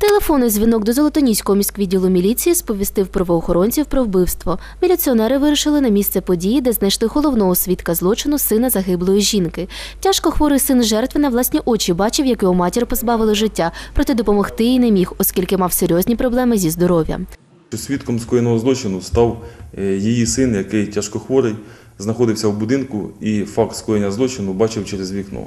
Телефонний дзвінок до Золотоніського міськвідділу міліції сповістив правоохоронців про вбивство. Міліціонери вирушили на місце події, де знайшли головного свідка злочину сина загиблої жінки. Тяжко хворий син жертви на власні очі бачив, як його матір позбавили життя, проте допомогти їй не міг, оскільки мав серйозні проблеми зі здоров'ям. Свідком скоєного злочину став е, її син, який тяжкохворий, знаходився в будинку і факт скоєння злочину бачив через вікно.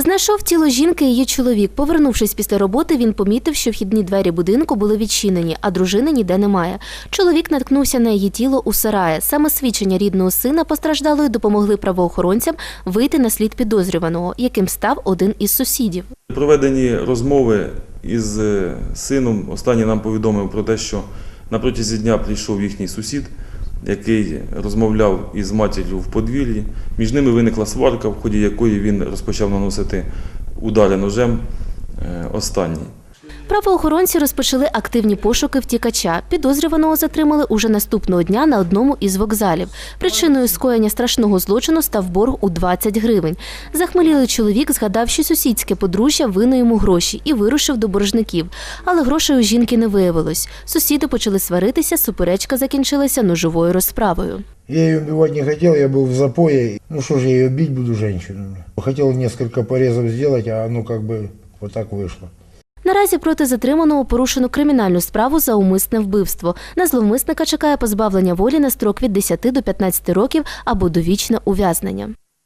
Знайшов тіло жінки її чоловік. Повернувшись після роботи, він помітив, що вхідні двері будинку були відчинені, а дружини ніде немає. Чоловік наткнувся на її тіло у сараї. Саме свідчення рідного сина постраждалої допомогли правоохоронцям вийти на слід підозрюваного, яким став один із сусідів. Проведені розмови із е, сином. Останній нам повідомив про те, що на протязі дня прийшов їхній сусід, який розмовляв із матір'ю в подвір'ї. Між ними виникла сварка, в ході якої він розпочав наносити удари ножем е, останній. Правоохоронці розпочали активні пошуки втікача. Підозрюваного затримали уже наступного дня на одному із вокзалів. Причиною скоєння страшного злочину став борг у 20 гривень. Захмелілий чоловік згадав, що сусідське подружжя винно йому гроші і вирушив до боржників. Але грошей у жінки не виявилось. Сусіди почали сваритися, суперечка закінчилася ножовою розправою. Я ее убивать не хотел, я был в запое. Ну что же, я ее бить буду женщину. Хотел несколько порезов сделать, а оно как бы вот так вышло. Наразі проти затриманого порушено кримінальну справу за умисне вбивство. На зловмисника чекає позбавлення волі на строк від 10 до 15 років або довічне ув'язнення.